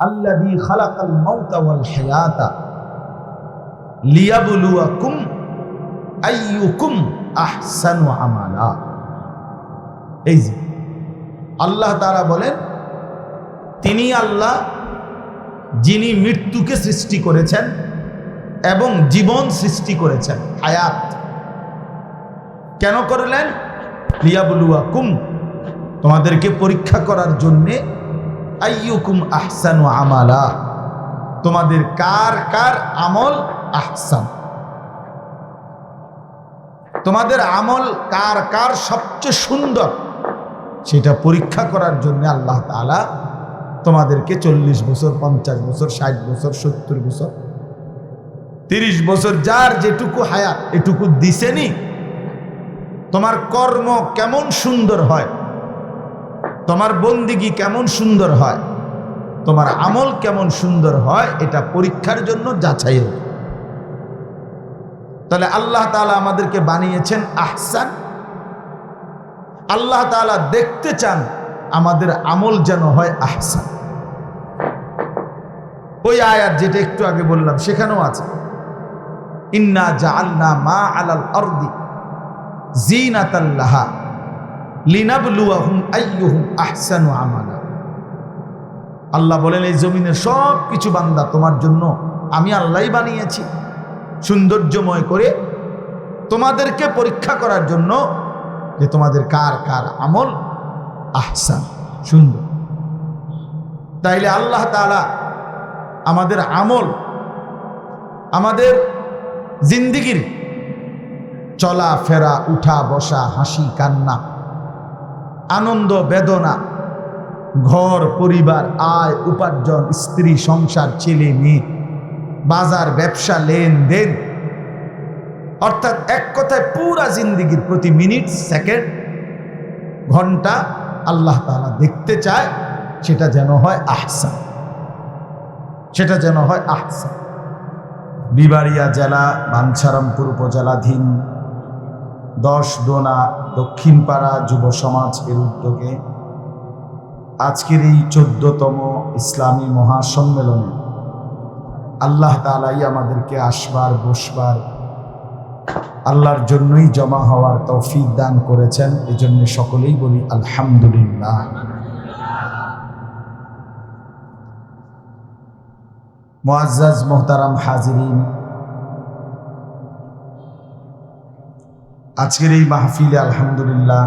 আল্লাযী খালাকাল মাউতা ওয়াল হায়াতা লিয়াবলুয়াকুম আইয়ুকুম আহসানু এই আল্লাহ তারা বলেন, তিনি আল্লাহ যিনি মৃত্যুকে সৃষ্টি করেছেন এবং জীবন সৃষ্টি করেছেন, হায়াত। কেন করলেন? লিয়াবলুয়াকুম তোমাদেরকে পরীক্ষা করার জন্যে আইয়ুকুম আহসানু আমালা? তোমাদের কার কার আমল আহসান? তোমাদের আমল কার কার সবচেয়ে সুন্দর? সেটা পরীক্ষা করার জন্য আল্লাহ তাআলা তোমাদেরকে চল্লিশ বছর, পঞ্চাশ বছর, ষাট বছর, সত্তর বছর, তিরিশ বছর যার যেটুকু হায়াত এটুকু দিছেনি, তোমার কর্ম কেমন সুন্দর হয়? তোমার বন্দিগি কেমন সুন্দর হয়? তোমার আমল কেমন সুন্দর হয়? এটা পরীক্ষার জন্য যাচাই যাচাইয়ের তাহলে আল্লাহ তাআলা আমাদেরকে বানিয়েছেন আহসান। আল্লাহ তাআলা দেখতে চান আমাদের আমল যেন হয় আহসান। ওই আয়াত যেটা একটু আগে বললাম, সেখানেও আছে। ইন্না জাআলনা মা আলাল আরদি জিনাতাল্লাহা আল্লাহ বলেন, এই জমিনের সব কিছু বান্দা তোমার জন্য আমি আল্লাহই বানিয়েছি। সৌন্দর্যময় করে তোমাদেরকে পরীক্ষা করার জন্য যে তোমাদের কার কার আমল আহসান, সুন্দর। তাইলে আল্লাহ তাআলা আমাদের আমল, আমাদের জিন্দিগির চলা ফেরা উঠা বসা হাসি কান্না আনন্দ, বেদনা, ঘর, পরিবার, আয়, উপার্জন, স্ত্রী, সংসার, ছেলে, মেয়ে, বাজার, ব্যবসা, লেনদেন। অর্থাৎ এক কথায় পুরা জিন্দিগির প্রতি মিনিট, সেকেন্ড, ঘণ্টা আল্লাহ তাআলা দেখতে চায়, সেটা যেন হয় আহসান। সেটা যেন হয় আহসান। বিবাড়িয়া জেলা, বাঞ্ছারামপুর উপজেলাধীন দশ দোনা দক্ষিণপাড়া যুব সমাজ এর উদ্যোগে আজকের এই চোদ্দতম ইসলামী মহাসম্মেলনে আল্লাহ তালাই আমাদেরকে আসবার, বসবার আল্লাহর জন্যই জমা হওয়ার তৌফিক দান করেছেন। এজন্য সকলেই বলি আলহামদুলিল্লাহ। মোয়াজ্জাজ মোহতারাম হাজিরিন আজকের এই মাহফিলে আলহামদুলিল্লাহ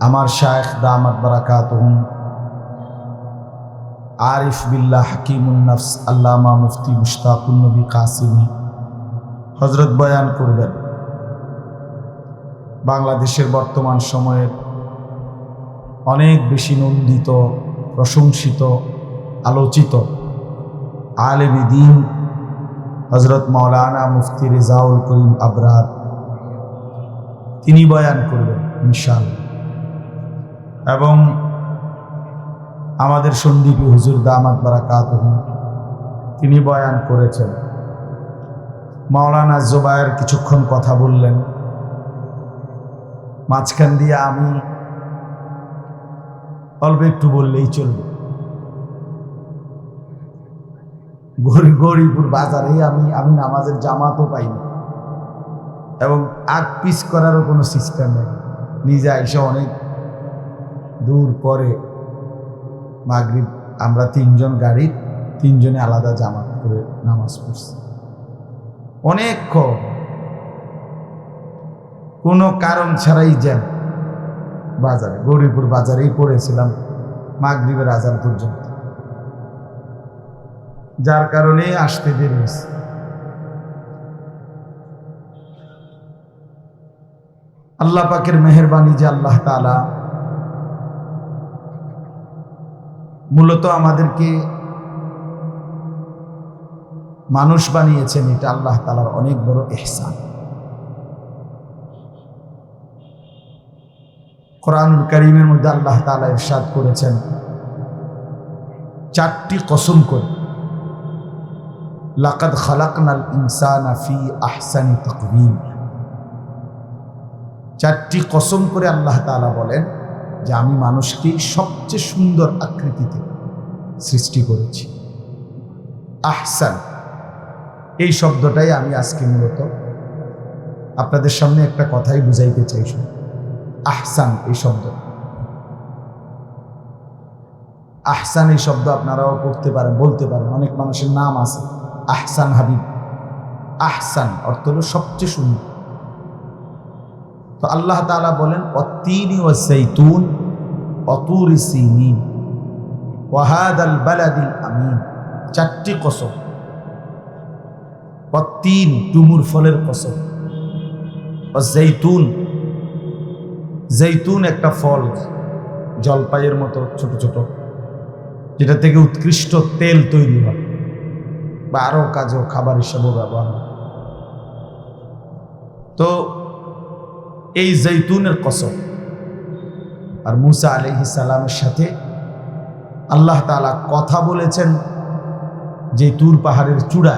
আমার শায়েখ দামাত বারাকাতহুম আরিফ বিল্লাহ হাকিমুন নফস আল্লামা মুফতি মুশতাকুন নবী কাসিমি হজরত বয়ান করবেন। বাংলাদেশের বর্তমান সময়ের অনেক বেশি নন্দিত, প্রশংসিত, আলোচিত আলেমী দিন হজরত মৌলানা মুফতি রেজাউল করিম আবরার তিনি বয়ান করবেন, ইনশাআল্লাহ। এবং আমাদের সন্দীপী হুজুর দামাত বারাকাত তিনি বয়ান করেছেন। মাওলানা জোবায়ের কিছুক্ষণ কথা বললেন। মাঝখান দিয়ে আমি অল্প একটু বললেই চলবে। গরি গরিপুর বাজারে আমি আমি নামাজের জামাতও পাইনি। এবং আগ পিস করারও কোনো সিস্টেম নেই। নিজে এসে অনেক দূর পরে মাগরিব, আমরা তিনজন গাড়ি, তিনজনে আলাদা জামাত করে নামাজ পড়ছি। অনেক কোনো কারণ ছাড়াই জ্যাম বাজারে, গৌরীপুর বাজারেই পড়েছিলাম মাগরীবের আজান পর্যন্ত। যার কারণে আসতে দেরি হয়েছে। আল্লাহ পাকের মেহরবানি যে আল্লাহ তালা মূলত আমাদেরকে মানুষ বানিয়েছেন, এটা আল্লাহ তালার অনেক বড় এহসান কোরআনুল করিমের মধ্যে আল্লাহ তালা ইরশাদ করেছেন, চারটি কসম করে। লাকাদ খালাকনাল ইনসানা ফি আহসানি তকবিম চারটি কসম করে আল্লাহ তাআলা বলেন যে আমি মানুষকে সবচেয়ে সুন্দর আকৃতিতে সৃষ্টি করেছি। আহসান। এই শব্দটাই আমি আজকে মূলত আপনাদের সামনে একটা কথাই বুঝাইতে চাই আহসান এই শব্দ। আহসান এই শব্দ আপনারাও পড়তে পারেন, বলতে পারেন, অনেক মানুষের নাম আছে। আহসান হাবিব। আহসান অর্থ হলো সবচেয়ে সুন্দর। তো আল্লাহ তাআলা বলেন অতিনি ও জৈতুন অতুর সিনিন ওয়াহাদ আল বালাদিল আমিন। চারটি কসম। অতিন টুমুর ফলের কসম। ও জৈতুন জৈতুন একটা ফল জলপাইয়ের মতো ছোট ছোট, যেটা থেকে উৎকৃষ্ট তেল তৈরি হয়, বা আরও কাজেও খাবার হিসাবেও ব্যবহার হয়। তো এই জৈতুনের কসম। আর মুসা আলহি সালামের সাথে আল্লাহ তালা কথা বলেছেন যে তুর পাহাড়ের চূড়া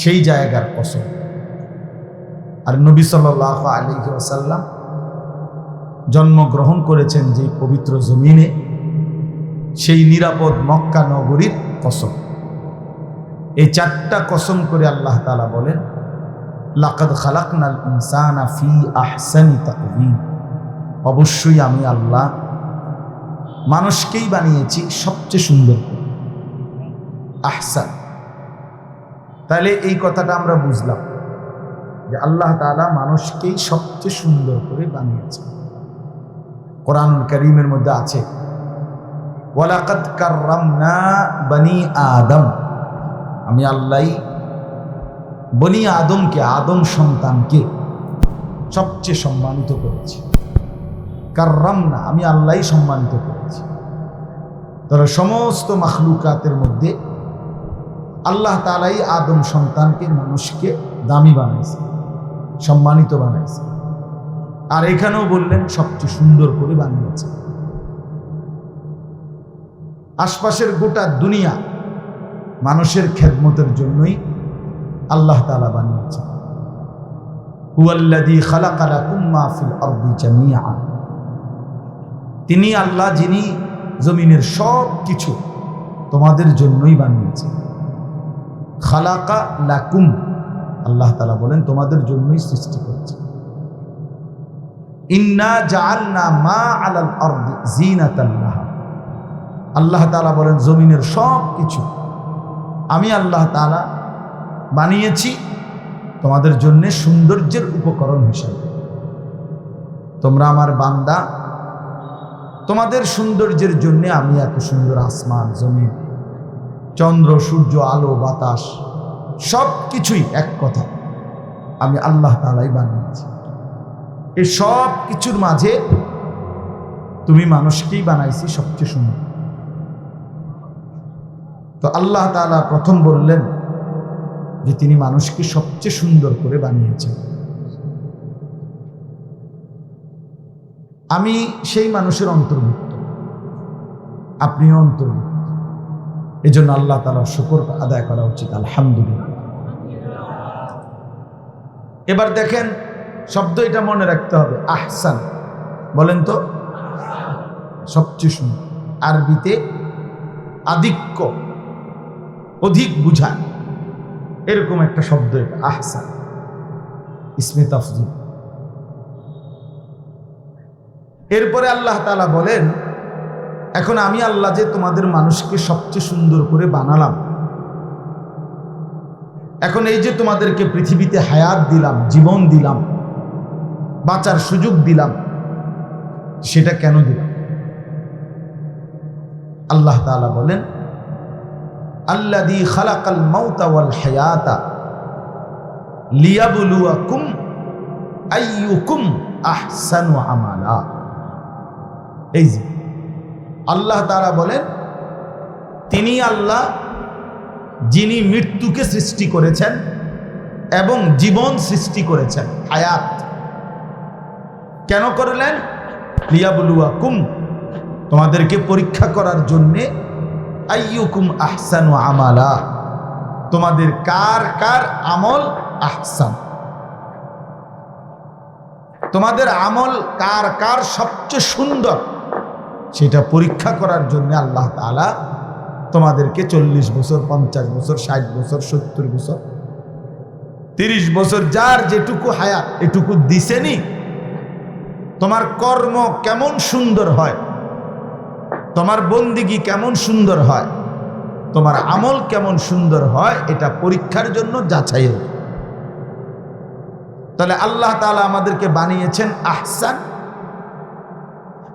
সেই জায়গার কসম। আর নবী সাল আলহি আসাল্লাম জন্মগ্রহণ করেছেন যে পবিত্র জমিনে, সেই নিরাপদ মক্কা নগরীর কসম। এই চারটা কসম করে আল্লাহ তালা বলেন লাকাদ খালাকনাল ইনসানা ফি আহসানি তাকবীর অবশ্যই আমি আল্লাহ মানুষকেই বানিয়েছি সবচেয়ে সুন্দর আহসান। তাহলে এই কথাটা আমরা বুঝলাম যে আল্লাহ তাআলা মানুষকেই সবচেয়ে সুন্দর করে বানিয়েছে। কোরআনুল করিমের মধ্যে আছে, ওয়ালাকাদ কাররামনা বনি আদম। আমি আল্লাহ বনি আদমকে, আদম সন্তানকে সবচেয়ে সম্মানিত করেছি। কাররাম না আমি আল্লাহ সম্মানিত করেছি। তারা সমস্ত মাখলুকাতের মধ্যে আল্লাহ তালাই আদম সন্তানকে, মানুষকে দামি বানাইছে, সম্মানিত বানাইছে। আর এখানেও বললেন, সবচেয়ে সুন্দর করে বানিয়েছে। আশপাশের গোটা দুনিয়া মানুষের খেদমতের জন্যই আল্লাহ তালা বানিয়েছে। হুয়াল্লাদি খালাকালা কুম্মা ফিল জামিয়া তিনি আল্লাহ যিনি জমিনের সব কিছু তোমাদের জন্যই বানিয়েছে খালাকা লাকুম, আল্লাহ তালা বলেন, তোমাদের জন্যই সৃষ্টি করেছে ইন্না জাআলনা মা আলাল আরদি আল্লাহ তাআলা বলেন, জমিনের সব কিছু আমি আল্লাহ তাআলা বানিয়েছি তোমাদের জন্য সৌন্দর্যের উপকরণ হিসাবে। তোমরা আমার বান্দা, তোমাদের সৌন্দর্যের জন্য আমি এত সুন্দর আসমান, জমিন, চন্দ্র, সূর্য, আলো, বাতাস সব কিছুই এক কথা, আমি আল্লাহ তালাই বানিয়েছি। এই সব কিছুর মাঝে তুমি মানুষকেই বানাইছি সবচেয়ে সুন্দর। তো আল্লাহ তালা প্রথম বললেন যে তিনি মানুষকে সবচেয়ে সুন্দর করে বানিয়েছেন। আমি সেই মানুষের অন্তর্ভুক্ত। আপনিও অন্তর্ভুক্ত। এই জন্য আল্লাহ তালা শুকর আদায় করা উচিত, আলহামদুলিল্লাহ। এবার দেখেন, শব্দ এটা মনে রাখতে হবে, আহসান। বলেন তো? সবচেয়ে সুন্দর। আরবিতে আধিক্য, অধিক বুঝায়। এরকম একটা শব্দ আহসান। ইসমে তফজিল। এরপরে আল্লাহ তালা বলেন, এখন আমি আল্লাহ যে তোমাদের মানুষকে সবচেয়ে সুন্দর করে বানালাম, এখন এই যে তোমাদেরকে পৃথিবীতে হায়াত দিলাম, জীবন দিলাম, বাঁচার সুযোগ দিলাম, সেটা কেন দিলাম? আল্লাহ তাআলা বলেন আল্লাদি খালাকাল মাউতা ওয়াল হায়াতা লিয়াবলুয়াকুম আইয়ুকুম আহসানু আমালা। এই যে, আল্লাহ তারা বলেন, তিনি আল্লাহ যিনি মৃত্যুকে সৃষ্টি করেছেন এবং জীবন সৃষ্টি করেছেন, হায়াত। কেন করলেন? লিয়াবলুয়া কুম তোমাদেরকে পরীক্ষা করার জন্যে আইয়ুকুম আহসানু আমালা। তোমাদের কার কার আমল আহসান? তোমাদের আমল কার কার সবচেয়ে সুন্দর? সেটা পরীক্ষা করার জন্য আল্লাহ তাআলা তোমাদেরকে চল্লিশ বছর, পঞ্চাশ বছর, ষাট বছর, সত্তর বছর, তিরিশ বছর যার যেটুকু হায়াত এটুকু দিছেনি, তোমার কর্ম কেমন সুন্দর হয়? তোমার বন্দিগি কেমন সুন্দর হয়? তোমার আমল কেমন সুন্দর হয়? এটা পরীক্ষার জন্য যাচাই তাহলে আল্লাহ তাআলা আমাদেরকে বানিয়েছেন আহসান।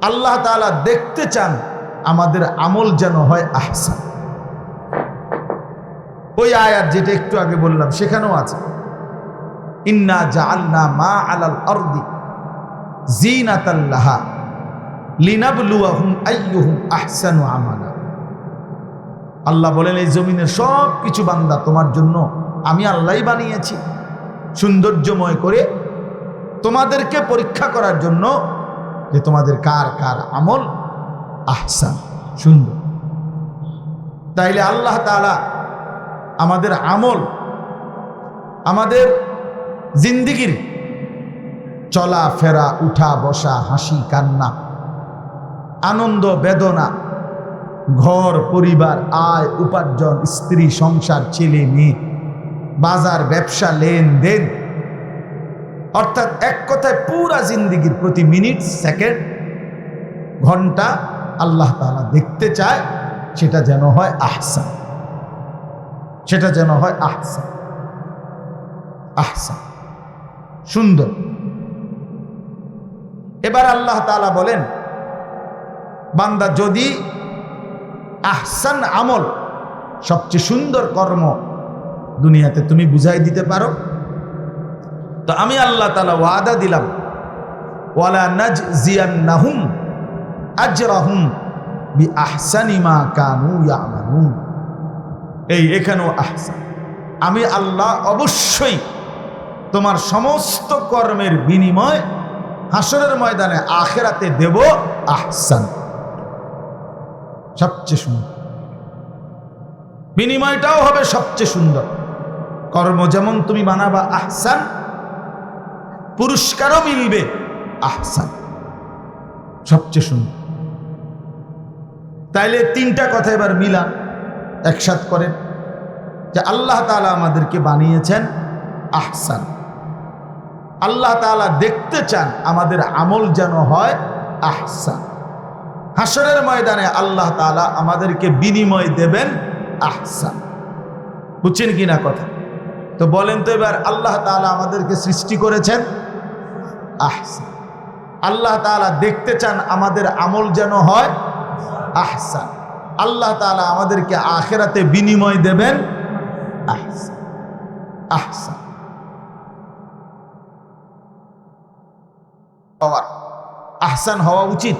আল্লাহ তাআলা দেখতে চান আমাদের আমল যেন হয় আহসান। ওই আয়াত যেটা একটু আগে বললাম, সেখানেও আছে। ইন্না জাআলনা মা আলাল আরদি জিনাতাল্লাহা আল্লাহ বলেন, এই জমিনের সব কিছু বান্দা তোমার জন্য আমি আল্লাহই বানিয়েছি। সৌন্দর্যময় করে তোমাদেরকে পরীক্ষা করার জন্য যে তোমাদের কার কার আমল আহসান, সুন্দর। তাইলে আল্লাহ তাআলা আমাদের আমল, আমাদের জিন্দিগির চলা ফেরা উঠা বসা হাসি কান্না আনন্দ, বেদনা, ঘর, পরিবার, আয়, উপার্জন, স্ত্রী, সংসার, ছেলে, মেয়ে, বাজার, ব্যবসা, লেনদেন। অর্থাৎ এক কথায় পুরা জিন্দিগির প্রতি মিনিট, সেকেন্ড, ঘণ্টা আল্লাহ তাআলা দেখতে চায়, সেটা যেন হয় আহসান। সেটা যেন হয় আহসান। আহসান। সুন্দর। এবার আল্লাহ তাআলা বলেন বান্দা যদি আহসান আমল, সবচেয়ে সুন্দর কর্ম দুনিয়াতে তুমি বুঝাই দিতে পারো। তো আমি আল্লাহ তালা ওয়াদা দিলাম, ওয়ালা নাজ জিয়ান্নাহুম আজরাহুম বি আহসানিমা কানু ইয়ামালুন। এই, এখানেও আহসান। আমি আল্লাহ অবশ্যই তোমার সমস্ত কর্মের বিনিময় হাসরের ময়দানে আখেরাতে দেব আহসান। সবচেয়ে সুন্দর। বিনিময়টাও হবে সবচেয়ে সুন্দর। কর্ম যেমন তুমি বানাবা আহসান, পুরস্কারও মিলবে আহসান। সবচেয়ে সুন্দর। তাইলে তিনটা কথা এবার মিলান একসাথ করেন যে আল্লাহ তাআলা আমাদেরকে বানিয়েছেন আহসান। আল্লাহ তাআলা দেখতে চান আমাদের আমল যেন হয় আহসান। হাসরের ময়দানে আল্লাহ তাআলা আমাদেরকে বিনিময় দেবেন আহসান। বুঝছেন কি না কথা? তো বলেন তো এবার আল্লাহ তাআলা আমাদেরকে সৃষ্টি করেছেন আহসান। আল্লাহ তাআলা দেখতে চান আমাদের আমল যেন হয় আহসান। আল্লাহ তাআলা আমাদেরকে আখেরাতে বিনিময় দেবেন আহসান। আহসান। আহসান হওয়া উচিত।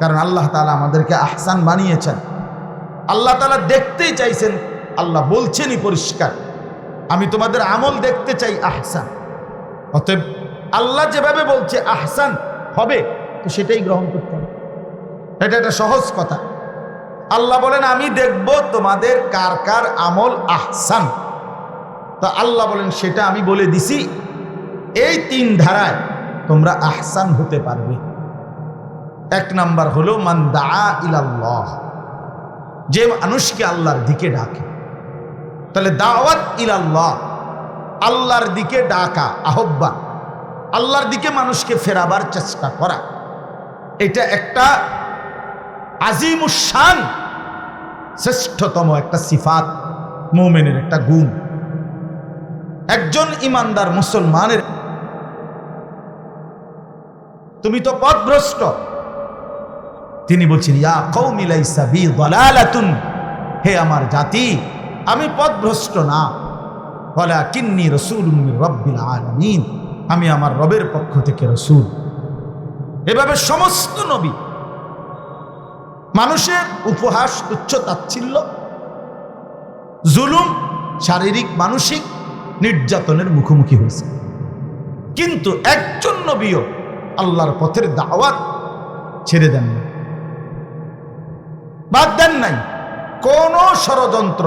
কারণ আল্লাহ তালা আমাদেরকে আহসান বানিয়েছেন। আল্লাহ তালা দেখতেই চাইছেন, আল্লাহ বলছেনই পরিষ্কার। আমি তোমাদের আমল দেখতে চাই আহসান। অতএব আল্লাহ যেভাবে বলছে আহসান হবে, তো সেটাই গ্রহণ করতে হবে। এটা একটা সহজ কথা। আল্লাহ বলেন, আমি দেখব তোমাদের কার কার আমল আহসান। তা আল্লাহ বলেন, সেটা আমি বলে দিছি। এই তিন ধারায় তোমরা আহসান হতে পারবে। এক নাম্বার হলো, মান দা ইলাল্লাহ। যে মানুষকে আল্লাহর দিকে ডাকে। তাহলে দাওয়াত ইলাল্লাহ। আল্লাহর দিকে ডাকা, আহ্বান। আল্লাহর দিকে মানুষকে ফেরাবার চেষ্টা করা। এটা একটা আজিম আজিমুসান শ্রেষ্ঠতম একটা সিফাত, মোমেনের একটা গুণ। একজন ইমানদার মুসলমানের, তুমি তো পথভ্রষ্ট। তিনি বলছেন, ইয়া কৌমি লাইসা বি দালালাতুন। হে আমার জাতি, আমি পথভ্রষ্ট না। বলা কিন্নি রসুল রব্বিল আলামিন। আমি আমার রবের পক্ষ থেকে রসুল। এভাবে সমস্ত নবী, মানুষের উপহাস উচ্চ তাচ্ছিল্য, জুলুম, শারীরিক, মানসিক নির্যাতনের মুখোমুখি হয়েছে। কিন্তু একজন নবীও আল্লাহর পথের দাওয়াত ছেড়ে দেন না বাদ দেন নাই। কোনো ষড়যন্ত্র